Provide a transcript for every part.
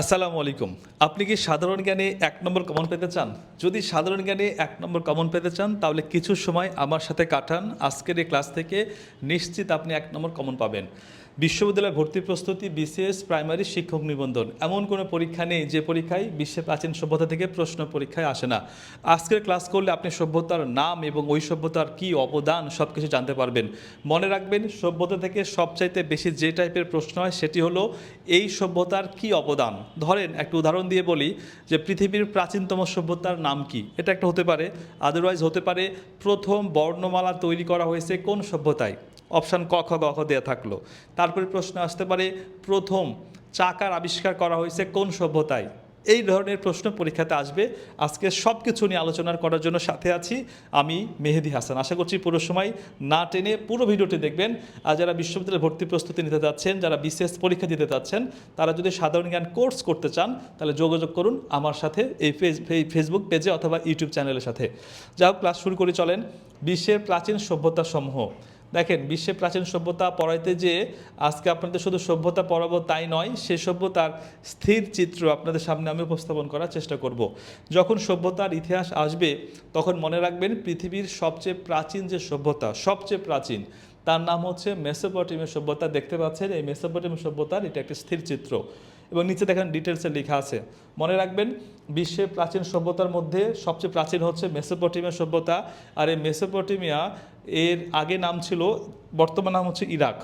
আসসালামু আলাইকুম। আপনি কি সাধারণ জ্ঞানে এক নম্বর কমন পেতে চান? যদি সাধারণ জ্ঞানে এক নম্বর কমন পেতে চান, তাহলে কিছু সময় আমার সাথে কাটান। আজকের এই ক্লাস থেকে নিশ্চিত আপনি এক নম্বর কমন পাবেন। বিশ্ববিদ্যালয় ভর্তি প্রস্তুতি, বিসিএস, প্রাইমারি, শিক্ষক নিবন্ধন। এমন কোনো পরীক্ষা নেই যে পরীক্ষায় বিশ্বের প্রাচীন সভ্যতা থেকে প্রশ্ন পরীক্ষায় আসে না। আজকের ক্লাস করলে আপনি সভ্যতার নাম এবং ওই সভ্যতার কী অবদান সব কিছু জানতে পারবেন। মনে রাখবেন, সভ্যতা থেকে সবচাইতে বেশি যে টাইপের প্রশ্ন হয় সেটি হলো, এই সভ্যতার কি অবদান? ধরেন, একটা উদাহরণ দিয়ে বলি যে পৃথিবীর প্রাচীনতম সভ্যতার নাম কি? এটা একটা হতে পারে আদারওয়াইজ হতে পারে প্রথম বর্ণমালা তৈরি করা হয়েছে কোন সভ্যতায়? অপশান ক, খ, গ, খ দেওয়া থাকল। তারপরে প্রশ্ন আসতে পারে, প্রথম চাকার আবিষ্কার করা হয়েছে কোন সভ্যতায়? এই ধরনের প্রশ্ন পরীক্ষাতে আসবে। আজকে সব কিছু নিয়ে আলোচনা করার জন্য সাথে আছি আমি মেহেদি হাসান। আশা করছি পুরো সময় না টেনে পুরো ভিডিওটি দেখবেন। আর যারা বিশ্ববিদ্যালয়ে ভর্তি প্রস্তুতি নিতে যাচ্ছেন, যারা বিশেষ পরীক্ষা দিতে যাচ্ছেন, তারা যদি সাধারণ জ্ঞান কোর্স করতে চান, তাহলে যোগাযোগ করুন আমার সাথে এই ফেস, এই ফেসবুক পেজে অথবা ইউটিউব চ্যানেলের সাথে। যা ক্লাস শুরু করে, চলেন। বিশ্বের প্রাচীন সভ্যতা সমূহ দেখেন, বিশ্বে প্রাচীন সভ্যতা পড়াইতে যে আজকে আপনাদের শুধু সভ্যতা পড়াবো তাই নয়, সে সভ্যতার স্থির চিত্র আপনাদের সামনে আমি উপস্থাপন করার চেষ্টা করব। যখন সভ্যতার ইতিহাস আসবে, তখন মনে রাখবেন পৃথিবীর সবচেয়ে প্রাচীন যে সভ্যতা, সবচেয়ে প্রাচীন, তার নাম হচ্ছে মেসোপটেমীয় সভ্যতা। দেখতে পাচ্ছেন, এই মেসোপটেমীয় সভ্যতার এটা একটি স্থির চিত্র। এবং নিচে দেখেন ডিটেলসে লেখা আছে। মনে রাখবেন, বিশ্বের প্রাচীন সভ্যতার মধ্যে সবচেয়ে প্রাচীন হচ্ছে মেসোপটেমিয়া সভ্যতা। আর এই মেসোপটেমিয়া, এর আগে নাম ছিল, বর্তমান নাম হচ্ছে ইরাক।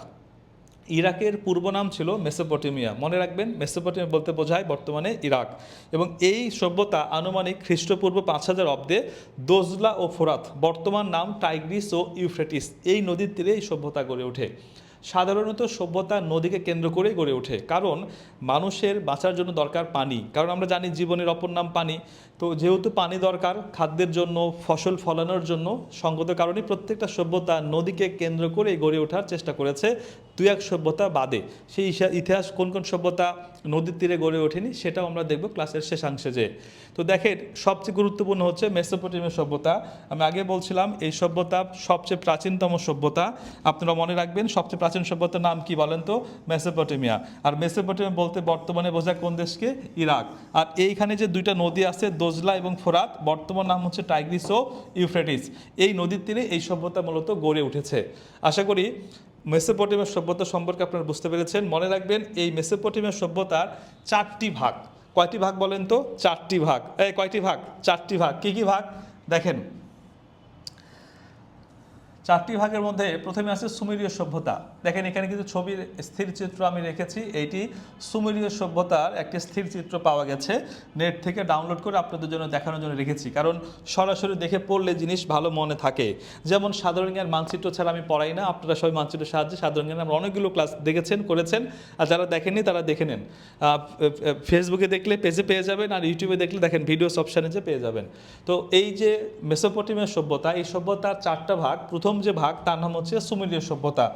ইরাকের পূর্ব নাম ছিল মেসোপটেমিয়া। মনে রাখবেন, মেসোপটেমিয়া বলতে বোঝায় বর্তমানে ইরাক। এবং এই সভ্যতা আনুমানিক খ্রিস্টপূর্ব পাঁচ হাজার অব্দে দোজলা ও ফোরাত, বর্তমান নাম টাইগ্রিস ও ইউফ্রেটিস, এই নদীর তীরে এই সভ্যতা গড়ে ওঠে। সাধারণত সভ্যতা নদীকে কেন্দ্র করেই গড়ে ওঠে। কারণ মানুষের বাঁচার জন্য দরকার পানি। কারণ আমরা জানি জীবনের অপর নাম পানি। তো যেহেতু পানি দরকার, খাদ্যের জন্য, ফসল ফলানোর জন্য, সঙ্গত কারণে প্রত্যেকটা সভ্যতা নদীকে কেন্দ্র করে গড়ে ওঠার চেষ্টা করেছে। দুই এক সভ্যতা বাদে। সেই ইতিহাস কোন কোন সভ্যতা নদীর তীরে গড়ে ওঠেনি সেটাও আমরা দেখব ক্লাসের শেষাংশে যে। তো দেখেন, সবচেয়ে গুরুত্বপূর্ণ হচ্ছে মেসোপটেমীয় সভ্যতা। আমি আগে বলছিলাম এই সভ্যতা সবচেয়ে প্রাচীনতম সভ্যতা। আপনারা মনে রাখবেন সবচেয়ে প্রাচীন সভ্যতার নাম কি বলেন তো? মেসোপটেমিয়া। আর মেসোপটেমিয়া বলতে বর্তমানে বোঝায় কোন দেশকে? ইরাক। আর এইখানে যে দুইটা নদী আছে, দোজলা এবং ফোরাত, বর্তমান নাম হচ্ছে টাইগ্রিস ও ইউফ্রেটিস। এই নদীর তীরে এই সভ্যতা মূলত গড়ে উঠেছে। আশা করি মেসোপটেমিয়ার সভ্যতা সম্পর্কে আপনারা বুঝতে পেরেছেন। মনে রাখবেন, এই মেসোপটেমিয়ার সভ্যতার চারটি ভাগ। কয়টি ভাগ বলেন তো? চারটি ভাগ। এই কয়টি ভাগ? চারটি ভাগ। কি কি ভাগ? দেখেন। চারটি ভাগের মধ্যে প্রথমে আছে সুমেরীয় সভ্যতা। দেখেন, এখানে কিছু ছবির স্থির চিত্র আমি রেখেছি। এইটি সুমেরীয় সভ্যতার একটি স্থির চিত্র পাওয়া গেছে। নেট থেকে ডাউনলোড করে আপনাদের জন্য দেখানোর জন্য রেখেছি। কারণ সরাসরি দেখে পড়লে জিনিস ভালো মনে থাকে। যেমন, সাধারণ জ্ঞান মানচিত্র ছাড়া আমি পড়াই না। আপনারা সবাই মানচিত্রের সাহায্যে সাধারণ জ্ঞান আমরা অনেকগুলো ক্লাস দেখেছেন, করেছেন। আর যারা দেখেননি, তারা দেখে নেন। ফেসবুকে দেখলে পেজে পেয়ে যাবেন আর ইউটিউবে দেখলে দেখেন ভিডিওস অপশানে যে পেয়ে যাবেন। তো এই যে মেসোপটেমিয়া সভ্যতা, এই সভ্যতার চারটা ভাগ, প্রথম যে ভাগ, তার নাম হচ্ছে সুমেরীয় সভ্যতা।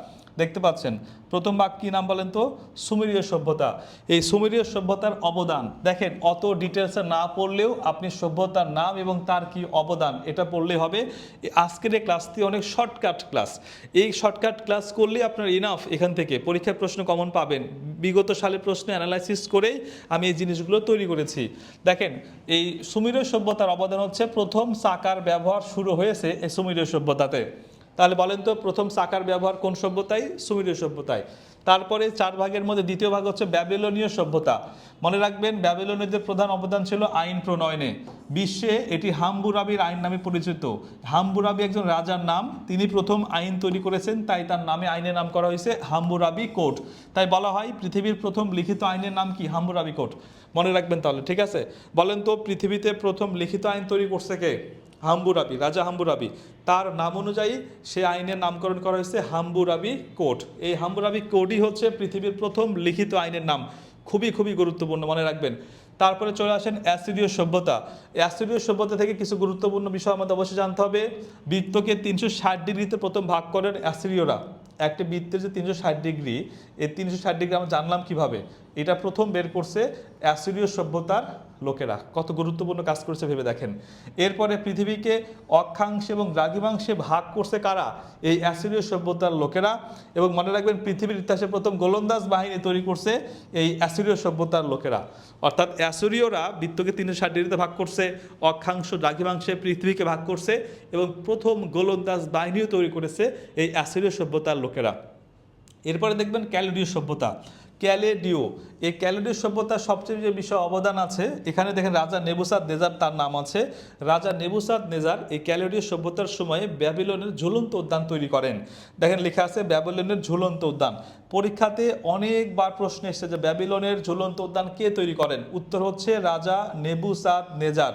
দেখতে পাচ্ছেন। প্রথম ভাগ কী নাম বলেন তো? সুমেরীয় সভ্যতা। এই সুমেরীয় সভ্যতার অবদান, দেখেন, অত ডিটেলসে না পড়লেও আপনি সভ্যতার নাম এবং তার কি অবদান, এটা পড়লে হবে। আজকের এই ক্লাসটি অনেক শর্টকাট ক্লাস এই শর্টকাট ক্লাস করলে আপনার ইনাফ এখান থেকে। পরীক্ষার প্রশ্ন কমন পাবেন। বিগত সালের প্রশ্ন অ্যানালাইসিস করেই আমি এই জিনিসগুলো তৈরি করেছি। দেখেন, এই সুমেরীয় সভ্যতার অবদান হচ্ছে, প্রথম চাকার ব্যবহার শুরু হয়েছে এই সুমেরীয় সভ্যতাতে। তাহলে বলেন তো প্রথম চাকার ব্যবহার কোন সভ্যতায়? সুমেরীয় সভ্যতায়। তারপরে চার ভাগের মধ্যে দ্বিতীয় ভাগ হচ্ছে ব্যাবিলনীয় সভ্যতা। মনে রাখবেন, ব্যাবিলনীয়দের প্রধান অবদান ছিল আইন প্রণয়নে। বিশ্বে এটি হাম্বুরাবির আইন নামে পরিচিত। হাম্বুরাবি একজন রাজার নাম। তিনি প্রথম আইন তৈরি করেছেন, তাই তার নামে আইনের নাম করা হয়েছে হাম্বুরাবি কোড তাই বলা হয়, পৃথিবীর প্রথম লিখিত আইনের নাম কি? হাম্বুরাবি কোড মনে রাখবেন তাহলে, ঠিক আছে? বলেন তো, পৃথিবীতে প্রথম লিখিত আইন তৈরি করছে কে? হাম্বুরাবি রাজা হাম্বুরাবি তার নাম অনুযায়ী সে আইনের নামকরণ করা হয়েছে হাম্বুরাবি কোড এই হাম্বুরাবি কোডই হচ্ছে পৃথিবীর প্রথম লিখিত আইনের নাম। খুবই খুবই গুরুত্বপূর্ণ, মনে রাখবেন। তারপরে চলে আসেন অ্যাসিডীয় সভ্যতা। অ্যাসিডীয় সভ্যতা থেকে কিছু গুরুত্বপূর্ণ বিষয় আমাদের অবশ্যই জানতে হবে। বৃত্তকে তিনশো ষাট ডিগ্রিতে প্রথম ভাগ করেন অ্যাসিরীয়রা একটা বৃত্তের যে তিনশো ষাট ডিগ্রি, এই তিনশো ষাট ডিগ্রি আমরা জানলাম কীভাবে? এটা প্রথম বের করছে অ্যাসিরীয় সভ্যতার লোকেরা। কত গুরুত্বপূর্ণ কাজ করছে ভেবে দেখেন। এরপরে পৃথিবীকে অক্ষাংশে এবং দ্রাঘিমাংশে ভাগ করছে কারা? এই অ্যাসিরীয় সভ্যতার লোকেরা। এবং মনে রাখবেন, পৃথিবীর ইতিহাসে প্রথম গোলন্দাজ বাহিনী তৈরি করছে এই অ্যাসিরীয় সভ্যতার লোকেরা। অর্থাৎ অ্যাসুরীয়রা বৃত্তকে তিনশো ষাট ভাগ করছে, অক্ষাংশ, দ্রাঘিমাংশে পৃথিবীকে ভাগ করছে এবং প্রথম গোলন্দাজ বাহিনীও তৈরি করেছে এই অ্যাসিরীয় সভ্যতার লোকেরা। এরপরে দেখবেন ক্যালোডীয় সভ্যতা। ক্যালেডিও। এই ক্যালেডীয় সভ্যতার সবচেয়ে যে বিষয় অবদান আছে, এখানে দেখেন রাজা নেবুসাদ নেজার তার নাম আছে। রাজা নেবুসাদ নেজার এই ক্যালেডীয় সভ্যতার সময়ে ব্যাবিলনের ঝুলন্ত উদ্যান তৈরি করেন। দেখেন লেখা আছে ব্যাবিলনের ঝুলন্ত উদ্যান। পরীক্ষাতে অনেকবার প্রশ্ন এসেছে যে ব্যাবিলনের ঝুলন্ত উদ্যান কে তৈরি করেন? উত্তর হচ্ছে রাজা নেবুসাদ নেজার।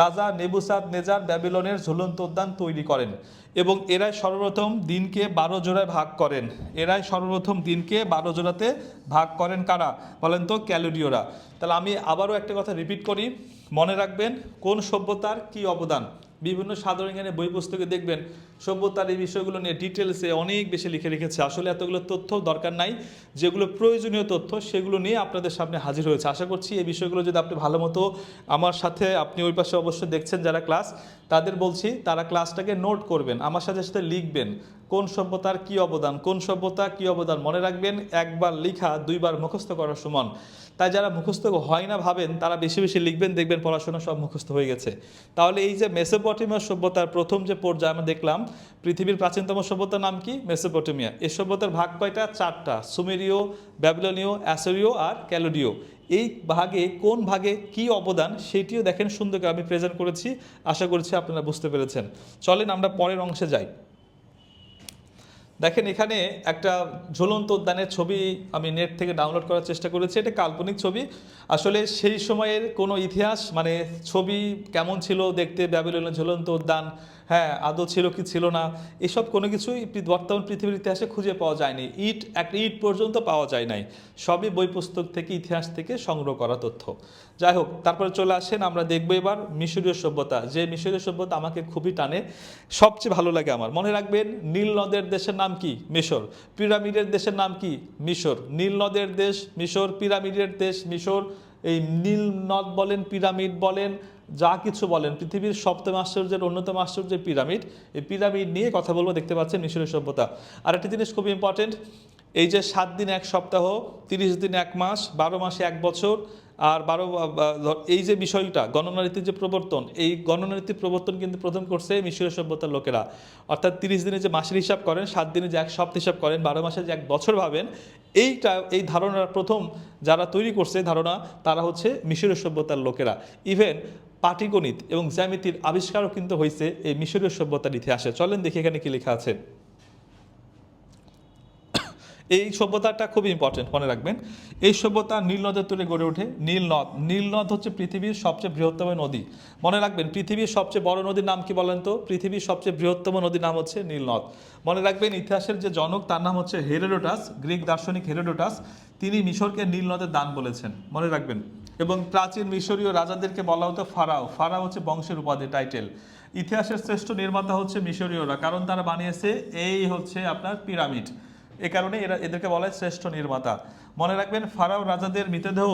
রাজা নেবুসাদ নেজার ব্যাবিলনের ঝুলন্ত উদ্যান তৈরি করেন। এবং এরাই সর্বপ্রথম দিনকে বারো জোড়ায় ভাগ করেন। এরাই সর্বপ্রথম দিনকে বারো জোড়াতে ভাগ করেন কারা? বলেন তো ক্যালোরিওরা তাহলে আমি আবারও একটা কথা রিপিট করি। মনে রাখবেন, কোন সভ্যতার কি অবদান? বিভিন্ন সাধারণ জ্ঞানের বই পুস্তকে দেখবেন সভ্যতার এই বিষয়গুলো নিয়ে ডিটেলসে অনেক বেশি লিখে রেখেছে। আসলে এতগুলো তথ্য দরকার নাই। যেগুলো প্রয়োজনীয় তথ্য সেগুলো নিয়ে আপনাদের সামনে হাজির হয়েছে। আশা করছি এই বিষয়গুলো যদি আপনি ভালো মতো আমার সাথে আপনি ওই পাশে অবশ্যই দেখছেন যারা ক্লাস তাদের বলছি তারা ক্লাসটাকে নোট করবেন। আমার সাথে সাথে লিখবেন কোন সভ্যতার কি অবদান, কোন সভ্যতা কি অবদান মনে রাখবেন? একবার লিখা, দুইবার মুখস্থ করার সমান। তাই যারা মুখস্থ হয় না ভাবেন, তারা বেশি বেশি লিখবেন, দেখবেন পড়াশোনা সব মুখস্থ হয়ে গেছে। তাহলে এই যে মেসোপটেমিয়া সভ্যতার প্রথম যে পর্যায়ে আমরা দেখলাম, পৃথিবীর প্রাচীনতম সভ্যতার নাম কি? মেসোপটেমিয়া। এই সভ্যতার ভাগ কয়টা? চারটা। সুমেরীয়, ব্যাবিলনীয়, অ্যাসোরীয় আর ক্যালোডীয়। এই ভাগে কোন ভাগে কি অবদান সেটিও দেখেন সুন্দরকে আমি প্রেজেন্ট করেছি। আশা করছি আপনারা বুঝতে পেরেছেন। চলেন আমরা পরের অংশে যাই। দেখেন, এখানে একটা ঝুলন্ত উদ্যানের ছবি আমি নেট থেকে ডাউনলোড করার চেষ্টা করেছি। এটা কাল্পনিক ছবি। আসলে সেই সময়ের কোনো ইতিহাস মানে ছবি কেমন ছিল দেখতে, ব্যাবিলনের ঝুলন্ত উদ্যান হ্যাঁ আদৌ ছিল কি ছিল না, এসব কোনো কিছুই বর্তমান পৃথিবীর ইতিহাসে খুঁজে পাওয়া যায়নি। ইট, একটা ইট পর্যন্ত পাওয়া যায় নাই। সবই বই পুস্তক থেকে, ইতিহাস থেকে সংগ্রহ করা তথ্য। যাই হোক, তারপরে চলে আসেন, আমরা দেখব এবার মিশরীয় সভ্যতা। যে মিশরীয় সভ্যতা আমাকে খুবই টানে, সবচেয়ে ভালো লাগে আমার। মনে রাখবেন, নীল নদের দেশের নাম কি? মিশর। পিরামিডের দেশের নাম কি? মিশর। নীল নদের দেশ, মিশর, পিরামিডের দেশ, মিশর। এই নীল নদ বলেন, পিরামিড বলেন যা কিছু বলেন। পৃথিবীর সপ্তম আশ্চর্যের অন্যতম আশ্চর্য পিরামিড। এই পিরামিড নিয়ে কথা বলব, দেখতে পাচ্ছেন মিশরীয় সভ্যতা। আর একটি জিনিস খুব ইম্পর্টেন্ট এই যে সাত দিন এক সপ্তাহ, তিরিশ দিন এক মাস, বারো মাসে এক বছর, আর বারো এই যে বিষয়টা, গণনারীতির যে প্রবর্তন, এই গণনারীতির প্রবর্তন কিন্তু প্রথম করছে মিশরীয় সভ্যতার লোকেরা। অর্থাৎ তিরিশ দিনে যে মাসের হিসাব করেন, সাত দিনে যে এক সপ্তাহ হিসাব করেন, বারো মাসে যে এক বছর ভাবেন, এইটা, এই ধারণার প্রথম যারা তৈরি করছে ধারণা, তারা হচ্ছে মিশরীয় সভ্যতার লোকেরা। ইভেন পাটিগণিত এবং জ্যামিতির আবিষ্কারও কিন্তু হয়েছে এই মিশরীয় সভ্যতার ইতিহাসে। চলেন দেখি এখানে কি লেখা আছে। এই সভ্যতাটা খুব ইম্পর্টেন্ট মনে রাখবেন। এই সভ্যতা নীল নদের গড়ে ওঠে। নীল নদ নীল নদ হচ্ছে পৃথিবীর সবচেয়ে বৃহত্তম নদী। মনে রাখবেন, পৃথিবীর সবচেয়ে বড় নদীর নাম কি বলেন তো? পৃথিবীর সবচেয়ে বৃহত্তম নদীর নাম হচ্ছে নীল নদ। মনে রাখবেন, ইতিহাসের যে জনক, তার নাম হচ্ছে হেরোডোটাস, গ্রিক দার্শনিক হেরোডোটাস। তিনি মিশরকে নীল নদের দান বলেছেন। মনে রাখবেন। এবং প্রাচীন মিশরীয় রাজাদেরকে বলা হতো ফারাও। ফারাও হচ্ছে বংশের উপাধি টাইটেল ইতিহাসের শ্রেষ্ঠ নির্মাতা হচ্ছে মিশরীয়রা, কারণ তারা বানিয়েছে এই হচ্ছে আপনার পিরামিড। এ কারণে এরা, এদেরকে বলা হয় শ্রেষ্ঠ নির্মাতা। মনে রাখবেন, ফারাও রাজাদের মৃতদেহ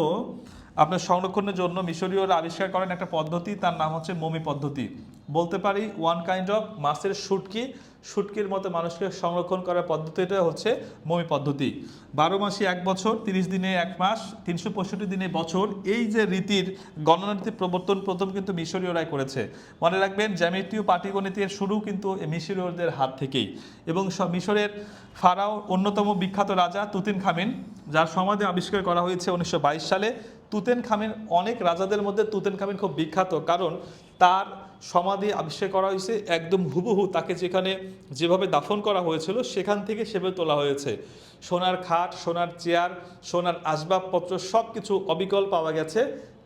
আপনার সংরক্ষণের জন্য মিশরীয়রা আবিষ্কার করেন একটা পদ্ধতি, তার নাম হচ্ছে মমি পদ্ধতি। বলতে পারি ওয়ান কাইন্ড অফ মাছের শুটকি শুটকির মতো মানুষকে সংরক্ষণ করার পদ্ধতিটা হচ্ছে মমি পদ্ধতি। বারো মাসে এক বছর, তিরিশ দিনে এক মাস, তিনশো পঁয়ষট্টি দিনে বছর। এই যে রীতির গণনারীতির প্রবর্তন প্রথম কিন্তু মিশরীয়রাই করেছে। মনে রাখবেন, জ্যামিতীয় পাটিগণিতের শুরু কিন্তু মিশরীয়দের হাত থেকেই। এবং মিশরের ফারাও অন্যতম বিখ্যাত রাজা তুতিন খামিন, যার সমাধি আবিষ্কার করা হয়েছে উনিশশো বাইশ সালে। তুতেন খামিন অনেক রাজাদের মধ্যে তুতেন খামিন খুব বিখ্যাত। কারণ তার সমাধি আবিষ্কার করা হয়েছে, একদম হুবহু তাকে যেখানে যেভাবে দাফন করা হয়েছিল সেখান থেকে সেভাবে তোলা হয়েছে। সোনার খাট, সোনার চেয়ার, সোনার আসবাবপত্র সব কিছু অবিকল পাওয়া গেছে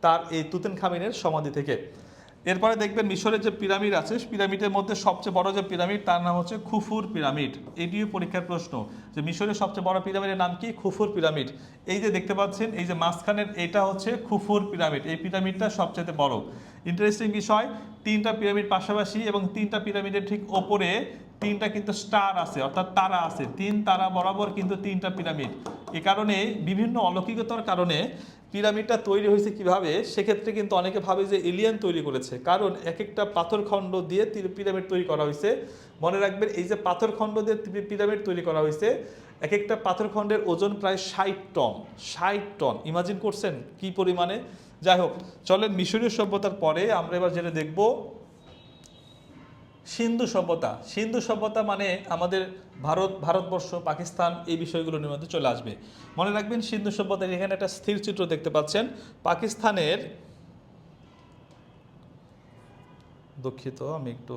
তার এই তুতেন খামিনের সমাধি থেকে। এরপরে দেখবেন মিশরের যে পিরামিড আছে, পিরামিডের মধ্যে সবচেয়ে বড় যে পিরামিড, তার নাম হচ্ছে খুফুর পিরামিড। এটিও পরীক্ষার প্রশ্ন যে মিশরের সবচেয়ে বড় পিরামিডের নাম কি? খুফুর পিরামিড। এই যে দেখতে পাচ্ছেন, এই যে মাঝখানের এটা হচ্ছে খুফুর পিরামিড। এই পিরামিডটা সবচেয়ে বড়। ইন্টারেস্টিং বিষয়, তিনটা পিরামিড পাশাপাশি এবং তিনটা পিরামিডের ঠিক ওপরে তিনটা কিন্তু স্টার আছে, অর্থাৎ তারা আছে। তিন তারা বরাবর কিন্তু তিনটা পিরামিড। এ কারণে, বিভিন্ন অলৌকিকতার কারণে পিরামিডটা তৈরি হয়েছে কীভাবে, সেক্ষেত্রে কিন্তু অনেকে ভাবে যে এলিয়ান তৈরি করেছে। কারণ এক একটা পাথরখণ্ড দিয়ে পিরামিড তৈরি করা হয়েছে। মনে রাখবেন, এই যে পাথরখণ্ড দিয়ে পিরামিড তৈরি করা হয়েছে এক একটা পাথরখণ্ডের ওজন প্রায় ষাট টন ষাট টন। ইমাজিন করছেন কি পরিমাণে? যাই হোক, চলেন মিশরীয় সভ্যতার পরে আমরা এবার যেটা দেখব সিন্ধু সভ্যতা। সিন্ধু সভ্যতা মানে আমাদের ভারত, ভারতবর্ষ, পাকিস্তান এই বিষয়গুলোর মধ্যে চলে আসবে। মনে রাখবেন, সিন্ধু সভ্যতার এখানে একটা স্থির চিত্র দেখতে পাচ্ছেন। পাকিস্তানের দুঃখিত, আমি একটু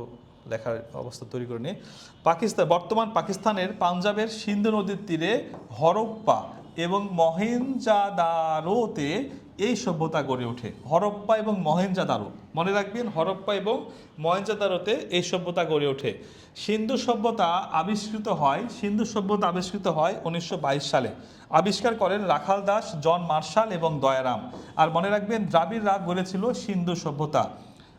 লেখার অবস্থা তৈরি করে নিই। পাকিস্তান বর্তমান পাকিস্তানের পাঞ্জাবের সিন্ধু নদীর তীরে হরপ্পা এবং মহেঞ্জাদারোতে এই সভ্যতা গড়ে ওঠে। হরপ্পা এবং মহেঞ্জাদারো মনে রাখবেন, হরপ্পা এবং মহেঞ্জাদারোতে এই সভ্যতা গড়ে ওঠে। সিন্ধু সভ্যতা আবিষ্কৃত হয়, সিন্ধু সভ্যতা আবিষ্কৃত হয় উনিশশো বাইশ সালে। আবিষ্কার করেন রাখাল দাস, জন মার্শাল এবং দয়ারাম। আর মনে রাখবেন, দ্রাবিড়রা গড়েছিল সিন্ধু সভ্যতা।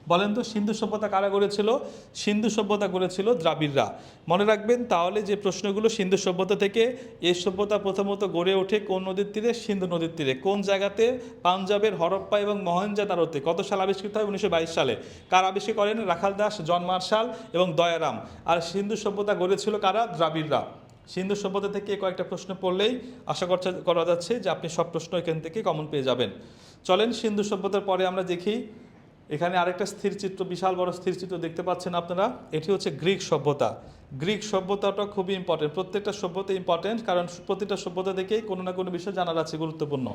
বলেন তো, সিন্ধু সভ্যতা কারা গড়েছিল? সিন্ধু সভ্যতা গড়েছিল দ্রাবিড়রা। মনে রাখবেন, তাহলে যে প্রশ্নগুলো সিন্ধু সভ্যতা থেকে এই সভ্যতা প্রথমত গড়ে ওঠে কোন নদীর তীরে? সিন্ধু নদীর তীরে। কোন জায়গাতে? পাঞ্জাবের হরপ্পা এবং মহেঞ্জাদারোতে কত সাল আবিষ্কৃত হয়? উনিশশো বাইশ সালে। কার আবিষ্কার করেন? রাখাল দাস, জন মার্শাল এবং দয়ারাম। আর সিন্ধু সভ্যতা গড়েছিল কারা? দ্রাবিড়রা। সিন্ধু সভ্যতা থেকে কয়েকটা প্রশ্ন পড়লেই আশা করছে, করা যাচ্ছে যে আপনি সব প্রশ্ন এখান থেকে কমন পেয়ে যাবেন। চলেন, সিন্ধু সভ্যতার পরে আমরা দেখি এখানে আরেকটা স্থির চিত্র, বিশাল বড় স্থির চিত্র দেখতে পাচ্ছেন আপনারা। এটি হচ্ছে গ্রিক সভ্যতা। গ্রিক সভ্যতাটা খুবই ইম্পর্টেন্ট প্রত্যেকটা সভ্যতা ইম্পর্টেন্ট কারণ প্রতিটা সভ্যতা থেকেই কোনো না কোনো বিষয় জানার আছে, গুরুত্বপূর্ণ।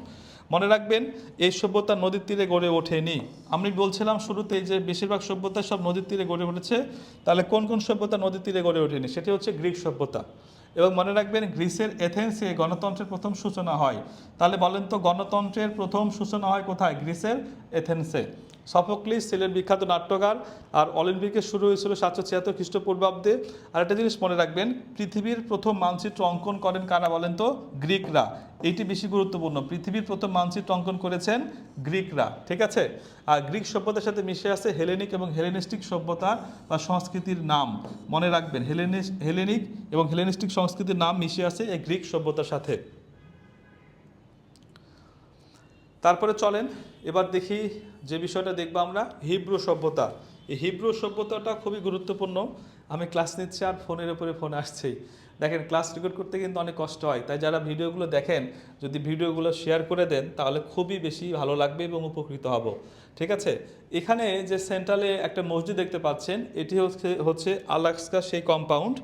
মনে রাখবেন, এই সভ্যতা নদীর তীরে গড়ে ওঠেনি। আমি বলছিলাম শুরুতেই যে বেশিরভাগ সভ্যতা সব নদীর তীরে গড়ে উঠেছে। তাহলে কোন কোন সভ্যতা নদীর তীরে গড়ে ওঠেনি? সেটি হচ্ছে গ্রিক সভ্যতা। এবং মনে রাখবেন, গ্রিসের এথেন্সে গণতন্ত্রের প্রথম সূচনা হয়। তাহলে বলেন তো গণতন্ত্রের প্রথম সূচনা হয় কোথায়? গ্রিসের এথেন্সে। সফোক্লিস ছিলেন বিখ্যাত নাট্যকার আর অলিম্পিকে শুরু হয়েছিল সাতশো ছিয়াত্তর খ্রিস্টপূর্বাব্দে। আর একটা জিনিস মনে রাখবেন, পৃথিবীর প্রথম মানচিত্র অঙ্কন করেন কারা বলেন তো? গ্রিকরা। এইটি বেশি গুরুত্বপূর্ণ। পৃথিবীর প্রথম মানচিত্র অঙ্কন করেছেন গ্রিকরা। ঠিক আছে? আর গ্রিক সভ্যতার সাথে মিশে আছে হেলেনিক এবং হেলেনিস্টিক সভ্যতা বা সংস্কৃতির নাম। মনে রাখবেন, হেলেনিস, হেলেনিক এবং হেলেনিস্টিক সংস্কৃতির নাম মিশে আছে এই গ্রিক সভ্যতার সাথে। তারপরে চলেন, এবার দেখি যে বিষয়টা দেখব আমরা, হিব্রু সভ্যতা। এই হিব্রু সভ্যতাটা খুবই গুরুত্বপূর্ণ। আমি ক্লাস নিচ্ছি আর ফোনের উপরে ফোন আসছেই দেখেন, ক্লাস রেকর্ড করতে কিন্তু অনেক কষ্ট হয়। তাই যারা ভিডিওগুলো দেখেন, যদি ভিডিওগুলো শেয়ার করে দেন, তাহলে খুবই বেশি ভালো লাগবে এবং উপকৃত হব। ঠিক আছে? এখানে যে সেন্ট্রালে একটা মসজিদ দেখতে পাচ্ছেন, এটি হচ্ছে হচ্ছে আলাক্সকা সেই কম্পাউন্ড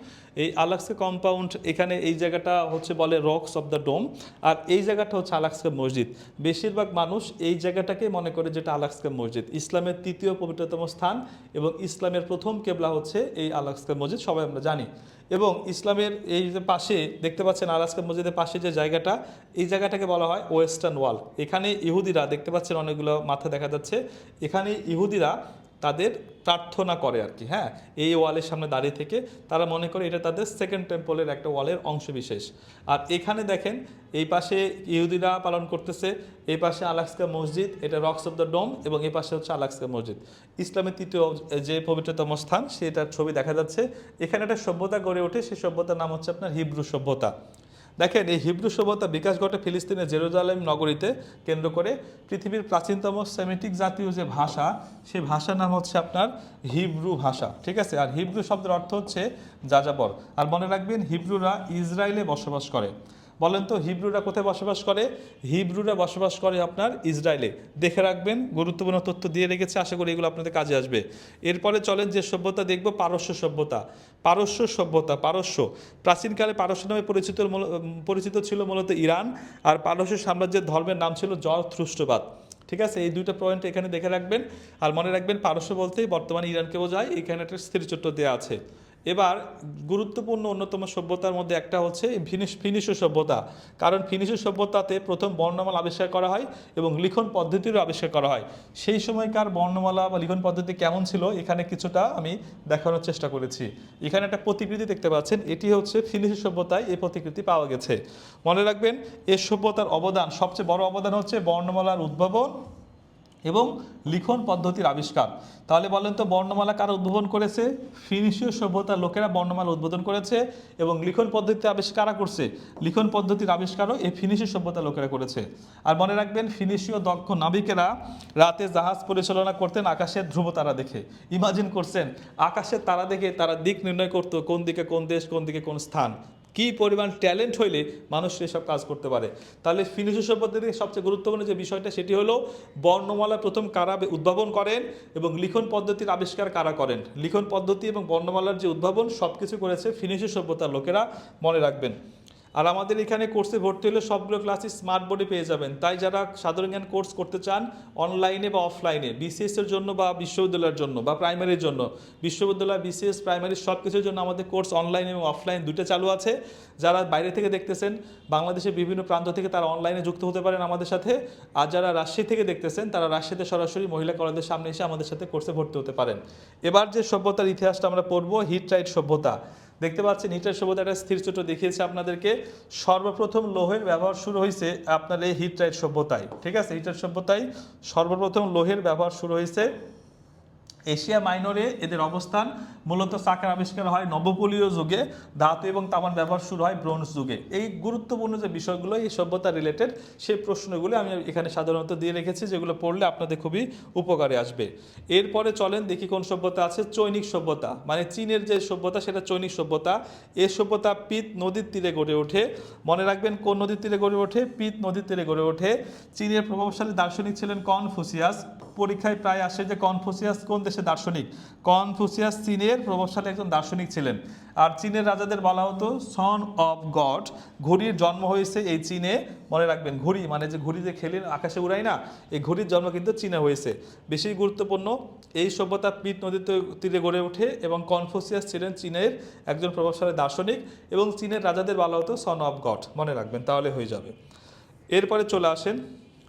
এই আলাক্সকা কম্পাউন্ড এখানে এই জায়গাটা হচ্ছে বলে রকস অফ দ্য ডোম আর এই জায়গাটা হচ্ছে আলাক্সকা মসজিদ। বেশিরভাগ মানুষ এই জায়গাটাকে মনে করে যেটা আলাক্সকা মসজিদ। ইসলামের তৃতীয় পবিত্রতম স্থান এবং ইসলামের প্রথম কেবলা হচ্ছে এই আলাক্সকা মসজিদ, সবাই আমরা জানি। এবং ইসলামের এই যে পাশে দেখতে পাচ্ছেন আলাস্কা মসজিদের পাশে যে জায়গাটা, এই জায়গাটাকে বলা হয় ওয়েস্টার্ন ওয়াল এখানে ইহুদিরা দেখতে পাচ্ছেন অনেকগুলো মাথা দেখা যাচ্ছে। এখানে ইহুদিরা তাদের প্রার্থনা করে আর কি হ্যাঁ? এই ওয়ালের সামনে দাঁড়িয়ে থেকে তারা মনে করে এটা তাদের সেকেন্ড টেম্পলের একটা ওয়ালের অংশ বিশেষ আর এখানে দেখেন, এই পাশে ইহুদিরা পালন করতেছে, এই পাশে আলাক্সকা মসজিদ, এটা রক্স অফ দ্য ডোম এবং এই পাশে হচ্ছে আলাক্সকা মসজিদ। ইসলামের তৃতীয় যে পবিত্রতম স্থান, সেটার ছবি দেখা যাচ্ছে। এখানে একটা সভ্যতা গড়ে ওঠে, সেই সভ্যতার নাম হচ্ছে আপনার হিব্রু সভ্যতা। দেখেন, এই হিব্রু সভ্যতা বিকাশ ঘটে ফিলিস্তিনের জেরুজালেম নগরীতে, কেন্দ্র করে পৃথিবীর প্রাচীনতম সেমেটিক জাতীয় যে ভাষা, সেই ভাষার নাম হচ্ছে আপনার হিব্রু ভাষা, ঠিক আছে? আর হিব্রু শব্দের অর্থ হচ্ছে যাযাবর। আর মনে রাখবেন, হিব্রুরা ইসরায়েলে বসবাস করে। বলেন তো, হিব্রুরা কোথায় বসবাস করে? হিব্রুরা বসবাস করে আপনার ইসরায়েলে। দেখে রাখবেন, গুরুত্বপূর্ণ তথ্য দিয়ে রেখেছে, আশা করি এগুলো আপনাদের কাজে আসবে। এরপরে চলেন যে সভ্যতা দেখব, পারস্য সভ্যতা। পারস্য সভ্যতা, পারস্য। প্রাচীনকালে পারস্য নামে পরিচিত পরিচিত ছিল মূলত ইরান, আর পারস্য সাম্রাজ্যের ধর্মের নাম ছিল জরথ্রুষ্টবাদ ঠিক আছে, এই দুইটা পয়েন্ট এখানে দেখে রাখবেন, আর মনে রাখবেন পারস্য বলতেই বর্তমানে ইরানকে বোঝায় এখানে একটা স্থিরচিত্র দেওয়া আছে। এবার গুরুত্বপূর্ণ অন্যতম সভ্যতার মধ্যে একটা হচ্ছে ফিনিশ ফিনিশীয় সভ্যতা। কারণ ফিনিশীয় সভ্যতাতে প্রথম বর্ণমালা আবিষ্কার করা হয় এবং লিখন পদ্ধতিরও আবিষ্কার করা হয়। সেই সময়কার বর্ণমালা বা লিখন পদ্ধতি কেমন ছিল, এখানে কিছুটা আমি দেখানোর চেষ্টা করেছি। এখানে একটা প্রতিকৃতি দেখতে পাচ্ছেন, এটি হচ্ছে ফিনিশীয় সভ্যতায় এই প্রতিকৃতি পাওয়া গেছে। মনে রাখবেন, এ সভ্যতার অবদান, সবচেয়ে বড় অবদান হচ্ছে বর্ণমালার উদ্ভাবন এবং লিখন পদ্ধতির আবিষ্কার। তাহলে বলেন তো, বর্ণমালা কারা উদ্ভাবন করেছে? ফিনিশীয় সভ্যতার লোকেরা বর্ণমালা উদ্বোধন করেছে এবং লিখন পদ্ধতি আবিষ্কার কারা করছে? লিখন পদ্ধতির আবিষ্কারও এই ফিনিশীয় সভ্যতার লোকেরা করেছে। আর মনে রাখবেন, ফিনিশীয় দক্ষ নাবিকেরা রাতে জাহাজ পরিচালনা করতেন, আকাশের ধ্রুব তারা দেখে। ইমাজিন করছেন, আকাশের তারা দেখে তারা দিক নির্ণয় করতো, কোন দিকে কোন দেশ, কোন দিকে কোন স্থান। কি পরিমাণ ট্যালেন্ট হইলে মানুষ এসব কাজ করতে পারে? তাহলে ফিনিশ সভ্যতার থেকে সবচেয়ে গুরুত্বপূর্ণ যে বিষয়টা সেটি হলো, বর্ণমালা প্রথম কারা উদ্ভাবন করেন এবং লিখন পদ্ধতির আবিষ্কার কারা করেন? লিখন পদ্ধতি এবং বর্ণমালার যে উদ্ভাবন সব কিছু করেছে ফিনিশ সভ্যতার লোকেরা। মনে রাখবেন। আর আমাদের এখানে কোর্সে ভর্তি হলে সবগুলো ক্লাসই স্মার্ট বোর্ডে পেয়ে যাবেন। তাই যারা সাধারণ জ্ঞান কোর্স করতে চান অনলাইনে বা অফলাইনে বিসিএসের জন্য বা বিশ্ববিদ্যালয়ের জন্য বা প্রাইমারির জন্য, বিশ্ববিদ্যালয় বিসিএস প্রাইমারি সব কিছুর জন্য আমাদের কোর্স অনলাইন এবং অফলাইন দুটো চালু আছে। যারা বাইরে থেকে দেখতেছেন, বাংলাদেশের বিভিন্ন প্রান্ত থেকে তারা অনলাইনে যুক্ত হতে পারেন আমাদের সাথে। আর যারা রাজশাহী থেকে দেখতেছেন, তারা রাজশাহীতে সরাসরি মহিলা কলেজের সামনে এসে আমাদের সাথে কোর্সে ভর্তি হতে পারেন। এবার যে সভ্যতার ইতিহাসটা আমরা পড়ব, হিট রাইট সভ্যতা। দেখতে পাচ্ছেন হিটার সভ্যতা একটা স্থির চিত্র দেখিয়েছে আপনাদেরকে। সর্বপ্রথম লোহের ব্যবহার শুরু হয়েছে আপনার এই হিটরাইট সভ্যতায়, ঠিক আছে? হিটার সভ্যতায় সর্বপ্রথম লোহের ব্যবহার শুরু হয়েছে। এশিয়া মাইনরে এদের অবস্থান মূলত চাকার আবিষ্কার হয় নবপলীয় যুগে, ধাতু এবং তামার ব্যবহার শুরু হয় ব্রোঞ্জ যুগে। এই গুরুত্বপূর্ণ যে বিষয়গুলো, এই সভ্যতা রিলেটেড সেই প্রশ্নগুলো আমি এখানে সাধারণত দিয়ে রেখেছি, যেগুলো পড়লে আপনাদের খুবই উপকারে আসবে। এরপরে চলেন দেখি কোন সভ্যতা আছে, চৈনিক সভ্যতা। মানে চীনের যে সভ্যতা, সেটা চৈনিক সভ্যতা। এই সভ্যতা পিত নদীর তীরে গড়ে ওঠে। মনে রাখবেন কোন নদীর তীরে গড়ে ওঠে? পিত নদীর তীরে গড়ে ওঠে। চীনের প্রভাবশালী দার্শনিক ছিলেন কনফুসিয়াস। পরীক্ষায় প্রায় আসে যে কনফুসিয়াস কোন দেশের দার্শনিক। কনফুসিয়াস চীনের প্রভাবশালী একজন দার্শনিক ছিলেন। আর চীনের রাজাদের বলা হতো সন অফ গড ঘুড়ির জন্ম হয়েছে এই চীনে। মনে রাখবেন, ঘুড়ি মানে যে ঘুড়ি যে খেলেন আকাশে উড়াই না, এই ঘুড়ির জন্ম কিন্তু চীনে হয়েছে। বেশি গুরুত্বপূর্ণ, এই সভ্যতা পিত নদীর তীরে গড়ে ওঠে এবং কনফুসিয়াস ছিলেন চীনের একজন প্রভাবশালী দার্শনিক এবং চীনের রাজাদের বলা হতো সন অফ গড মনে রাখবেন, তাহলে হয়ে যাবে। এরপরে চলে আসেন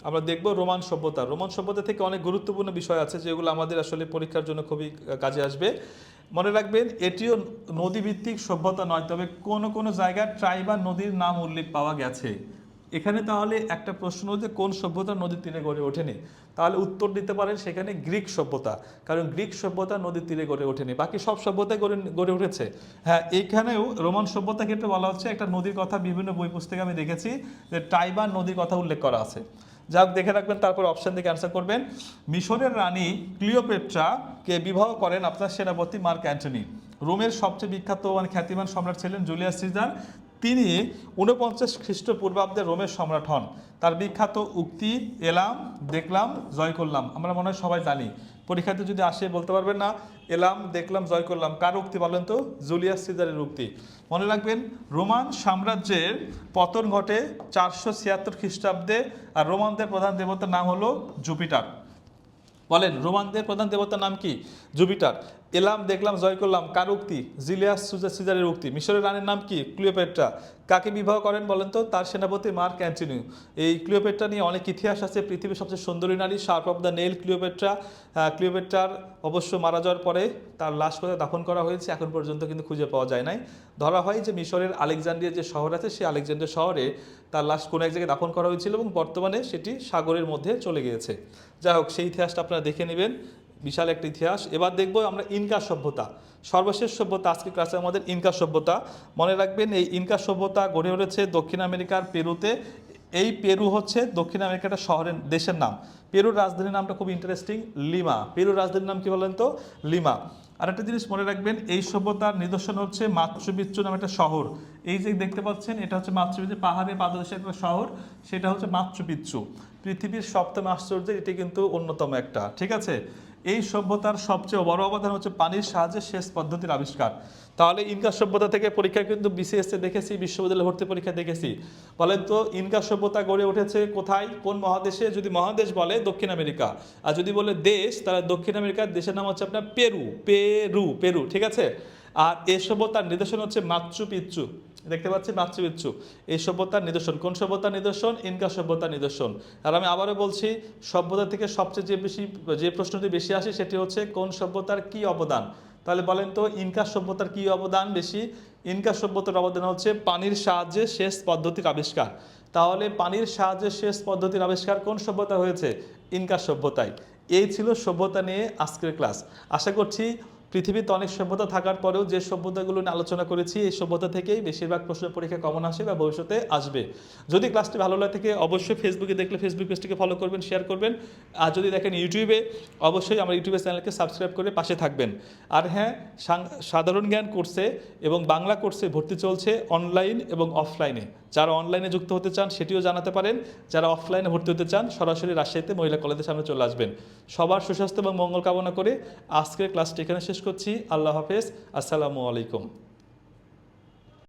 আমরা দেখব রোমান সভ্যতা। রোমান সভ্যতা থেকে অনেক গুরুত্বপূর্ণ বিষয় আছে যেগুলো আমাদের আসলে পরীক্ষার জন্য খুবই কাজে আসবে। মনে রাখবেন, এটিও নদীভিত্তিক সভ্যতা নয়, তবে কোনো কোনো জায়গায় ট্রাইবার নদীর নাম উল্লেখ পাওয়া গেছে। এখানে তাহলে একটা প্রশ্ন যে, কোন সভ্যতা নদীর তীরে গড়ে ওঠেনি? তাহলে উত্তর দিতে পারেন সেখানে গ্রিক সভ্যতা, কারণ গ্রিক সভ্যতা নদীর তীরে গড়ে ওঠেনি। বাকি সব সভ্যতায় গড়ে গড়ে উঠেছে। হ্যাঁ এইখানেও রোমান সভ্যতা ক্ষেত্রে বলা হচ্ছে, একটা নদীর কথা বিভিন্ন বই পুস্তকে আমি দেখেছি, যে টাইবার নদীর কথা উল্লেখ করা আছে। যা দেখে রাখবেন, তারপর অপশান দিকে অ্যান্সার করবেন। মিশরের রানী ক্লিওপেট্রাকে বিবাহ করেন আপনার সেনাপতি মার্ক অ্যান্টনি। রোমের সবচেয়ে বিখ্যাত মানে খ্যাতিমান সম্রাট ছিলেন জুলিয়াস সিজার। তিনি ঊনপঞ্চাশ খ্রিস্টপূর্বাব্দে রোমের সম্রাট হন। তার বিখ্যাত উক্তি, এলাম, দেখলাম জয় করলাম আমরা মনে হয় সবাই জানি। পরীক্ষাতে যদি আসে, বলতে পারবেন না, এলাম, দেখলাম, জয় করলাম। কার উক্তি বলেন তো? জুলিয়াস সিজারের উক্তি। মনে রাখবেন, রোমান সাম্রাজ্যের পতন ঘটে চারশো ছিয়াত্তর খ্রিস্টাব্দে, আর রোমানদের প্রধান দেবতার নাম হলো জুপিটার। বলেন, রোমানদের প্রধান দেবতার নাম কি? জুপিটার। এলাম, দেখলাম, জয় করলাম। কার উক্তি? জিলিয়াস সুজা সিজারের উক্তি। মিশরের রানীর নাম কি? ক্লিওপেট্রা। কাকে বিবাহ করেন বলেন তো? তার সেনাপতি মার্ক অ্যান্টনিউ এই ক্লিওপেট্রা নিয়ে অনেক ইতিহাস আছে। পৃথিবীর সবচেয়ে সুন্দরী নারী, serpent of the Nile Cleopatra. ক্লিওপেট্রার অবশ্য মারা যাওয়ার পরে তার লাশ কোথায় দাফন করা হয়েছে, এখন পর্যন্ত কিন্তু খুঁজে পাওয়া যায় নাই। ধরা হয় যে মিশরের আলেকজান্ড্রিয়া যে শহর আছে, সেই আলেকজান্ড্রিয়া শহরে তার লাশ কোনো এক জায়গায় দাফন করা হয়েছিল এবং বর্তমানে সেটি সাগরের মধ্যে চলে গিয়েছে। যাই হোক, সেই ইতিহাসটা আপনারা দেখে নেবেন। বিশাল একটা ইতিহাস। এবার দেখব আমরা ইনকা সভ্যতা। সর্বশেষ সভ্যতা আজকে ক্লাসে আমাদের ইনকা সভ্যতা। মনে রাখবেন, এই ইনকা সভ্যতা গড়ে উঠেছে দক্ষিণ আমেরিকার পেরুতে। এই পেরু হচ্ছে দক্ষিণ আমেরিকাটা শহরের দেশের নাম। পেরুর রাজধানীর নামটা খুব ইন্টারেস্টিং লিমা। পেরুর রাজধানীর নাম কি বলেন তো? লিমা। আরেকটা জিনিস মনে রাখবেন, এই সভ্যতার নিদর্শন হচ্ছে মাতৃবিচ্ছু নামে একটা শহর। এই যে দেখতে পাচ্ছেন, এটা হচ্ছে মাতৃবিচ্ছু, পাহাড়ে পাদদেশের একটা শহর। সেটা হচ্ছে মাতৃপিচ্ছু পৃথিবীর সপ্তম আশ্চর্যের, এটি কিন্তু অন্যতম একটা, ঠিক আছে? এই সভ্যতার সবচেয়ে বড় অবদান হচ্ছে পানির সাহায্যে সেচ পদ্ধতির আবিষ্কার। তাহলে ইনকা সভ্যতা থেকে পরীক্ষা কিন্তু বিসিএসে দেখেছি, বিশ্ববিদ্যালয় ভর্তি পরীক্ষা দেখেছি। বলেন তো, ইনকা সভ্যতা গড়ে উঠেছে কোথায়? কোন মহাদেশে? যদি মহাদেশ বলে দক্ষিণ আমেরিকা। আর যদি বলে দেশ, তাহলে দক্ষিণ আমেরিকার দেশের নাম হচ্ছে আপনার পেরু পেরু পেরু, ঠিক আছে? আর এ সভ্যতার নিদর্শন হচ্ছে মাতৃ পিচ্ছু দেখতে পাচ্ছি মাতৃপিচ্ছু এই সভ্যতার নিদর্শন। কোন সভ্যতার নিদর্শন? ইনকা সভ্যতার নিদর্শন। আর আমি আবারও বলছি, সভ্যতা থেকে সবচেয়ে যে বেশি, যে প্রশ্নটি বেশি আসে সেটি হচ্ছে, কোন সভ্যতার কি অবদান? তাহলে বলেন তো, ইনকা সভ্যতার কি অবদান বেশি? ইনকা সভ্যতার অবদান হচ্ছে পানির সাহায্যে সেচ পদ্ধতির আবিষ্কার। তাহলে পানির সাহায্যে সেচ পদ্ধতির আবিষ্কার কোন সভ্যতা হয়েছে? ইনকা সভ্যতায়। এই ছিল সভ্যতা নিয়ে আজকের ক্লাস। আশা করছি পৃথিবীতে অনেক সভ্যতা থাকার পরেও যে সভ্যতাগুলো নিয়ে আলোচনা করেছি, এই সভ্যতা থেকেই বেশিরভাগ প্রশ্ন পরীক্ষা কমন আসে বা ভবিষ্যতে আসবে। যদি ক্লাসটি ভালো লাগে থেকে, অবশ্যই ফেসবুকে দেখলে ফেসবুক পেজটিকে ফলো করবেন শেয়ার করবেন। আর যদি দেখেন ইউটিউবে অবশ্যই আমার ইউটিউবের চ্যানেলকে সাবস্ক্রাইব করে পাশে থাকবেন। আর হ্যাঁ সাধারণ জ্ঞান কোর্সে এবং বাংলা কোর্সে ভর্তি চলছে অনলাইন এবং অফলাইনে যারা অনলাইনে যুক্ত হতে চান, সেটিও জানাতে পারেন। যারা অফলাইনে ভর্তি হতে চান, সরাসরি রাজশাহীতে মহিলা কলেজের সামনে চলে আসবেন। সবার সুস্বাস্থ্য এবং মঙ্গল কামনা করে আজকের ক্লাসটি এখানে শেষ করছি। আল্লাহ হাফেজ। আসসালামু আলাইকুম।